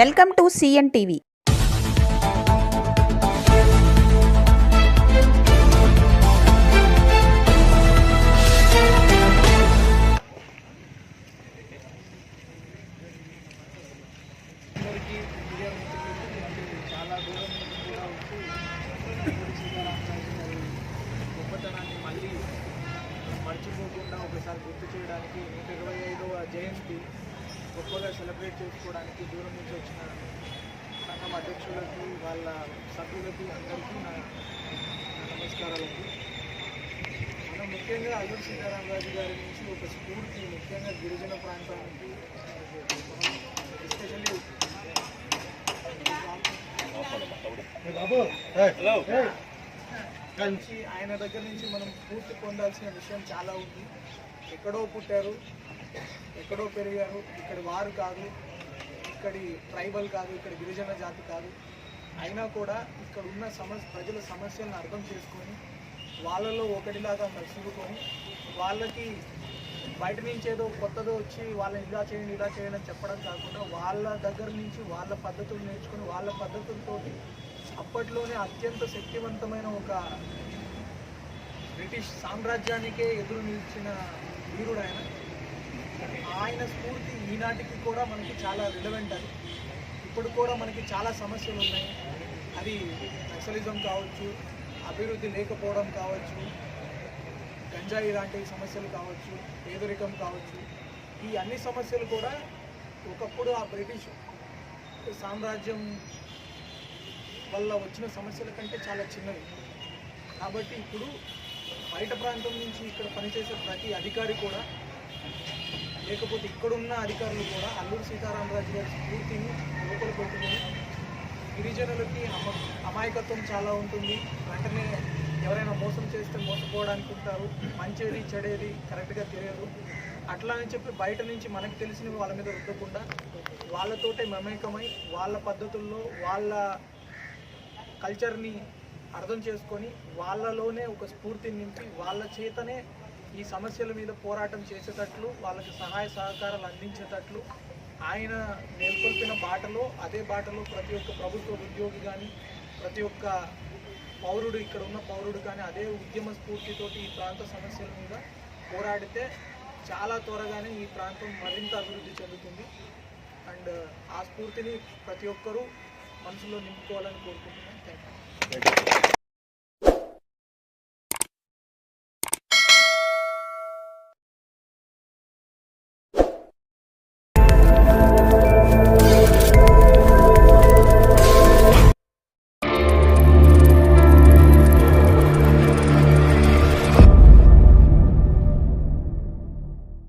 Welcome to CN TV. గొప్పతనాన్ని మళ్ళీ మర్చిపోకుండా ఒకసారి గుర్తు చేయడానికి నూట ఇరవై ఐదవ జయంతి గొప్పగా సెలబ్రేట్ చేసుకోవడానికి దూరం నుంచి వచ్చిన సంఘం అధ్యక్షులకి వాళ్ళ సభ్యులకి అందరికీ నా నమస్కారాలకి మనం ముఖ్యంగా అల్లూరి సీతారామరాజు గారి నుంచి ఒక స్ఫూర్తి ముఖ్యంగా గిరిజన ప్రాంతానికి ఎస్పెషల్లీ నుంచి ఆయన దగ్గర నుంచి మనం పూర్తి పొందాల్సిన విషయం చాలా ఉంది. ఎక్కడో పుట్టారు. ఎక్కడో పెరిగారు. ఇక్కడి వారు కాదు ఇక్కడి ట్రైబల్ కాదు ఇక్కడ గిరిజన జాతి కాదు. అయినా కూడా ఇక్కడ ఉన్న సమస్య ప్రజల సమస్యలను అర్థం చేసుకొని వాళ్ళలో ఒకటిలాగా మసులుకొని వాళ్ళకి బయట నుంచి ఏదో కొత్తదో వచ్చి వాళ్ళని ఇలా చేయండి ఇలా చేయండి అని చెప్పడం కాకుండా వాళ్ళ దగ్గర నుంచి వాళ్ళ పద్ధతులు నేర్చుకుని వాళ్ళ పద్ధతులతో అప్పట్లోనే అత్యంత శక్తివంతమైన ఒక బ్రిటిష్ సామ్రాజ్యానికే ఎదురు నిలిచిన వీరుడు ఆయన. ఆయన స్ఫూర్తి ఈనాటికి కూడా మనకి చాలా రిలవెంట్ అది. ఇప్పుడు కూడా మనకి చాలా సమస్యలు ఉన్నాయి. అది నక్సలిజం కావచ్చు అభివృద్ధి లేకపోవడం కావచ్చు గంజాయి లాంటి సమస్యలు కావచ్చు పేదరికం కావచ్చు. ఈ అన్ని సమస్యలు కూడా ఒకప్పుడు ఆ బ్రిటిష్ సామ్రాజ్యం వల్ల వచ్చిన సమస్యల కంటే చాలా చిన్నవి. కాబట్టి ఇప్పుడు బయట ప్రాంతం నుంచి ఇక్కడ పనిచేసే ప్రతి అధికారి కూడా లేకపోతే ఇక్కడున్న అధికారులు కూడా అల్లూరి సీతారామరాజు గారి స్ఫూర్తిని లోపల పెట్టుకుని గిరిజనులకి అమ అమాయకత్వం చాలా ఉంటుంది. వెంటనే ఎవరైనా మోసం చేస్తే మోసపోవడానికి ఉంటారు. మంచిది చెడేది కరెక్ట్గా తెలియదు. అట్లా అని చెప్పి బయట నుంచి మనకు తెలిసినవి వాళ్ళ మీద రుద్దకుండా వాళ్ళతోటే మమేకమై వాళ్ళ పద్ధతుల్లో వాళ్ళ కల్చర్ని అర్థం చేసుకొని వాళ్ళలోనే ఒక స్ఫూర్తిని నింపి వాళ్ళ చేతనే ఈ సమస్యల మీద పోరాటం చేసేటట్లు వాళ్ళకి సహాయ సహకారాలు అందించేటట్లు ఆయన నెలకొల్పిన బాటలో అదే బాటలో ప్రతి ఒక్క ప్రభుత్వ ఉద్యోగి కానీ ప్రతి ఒక్క పౌరుడు ఇక్కడ ఉన్న పౌరుడు కానీ అదే ఉద్యమ స్ఫూర్తితోటి ఈ ప్రాంత సమస్యల మీద పోరాడితే చాలా త్వరగానే ఈ ప్రాంతం మరింత అభివృద్ధి చెందుతుంది. అండ్ ఆ స్ఫూర్తిని ప్రతి ఒక్కరూ మనసులో నింపుకోవాలని కోరుకుంటున్నాను. Thank you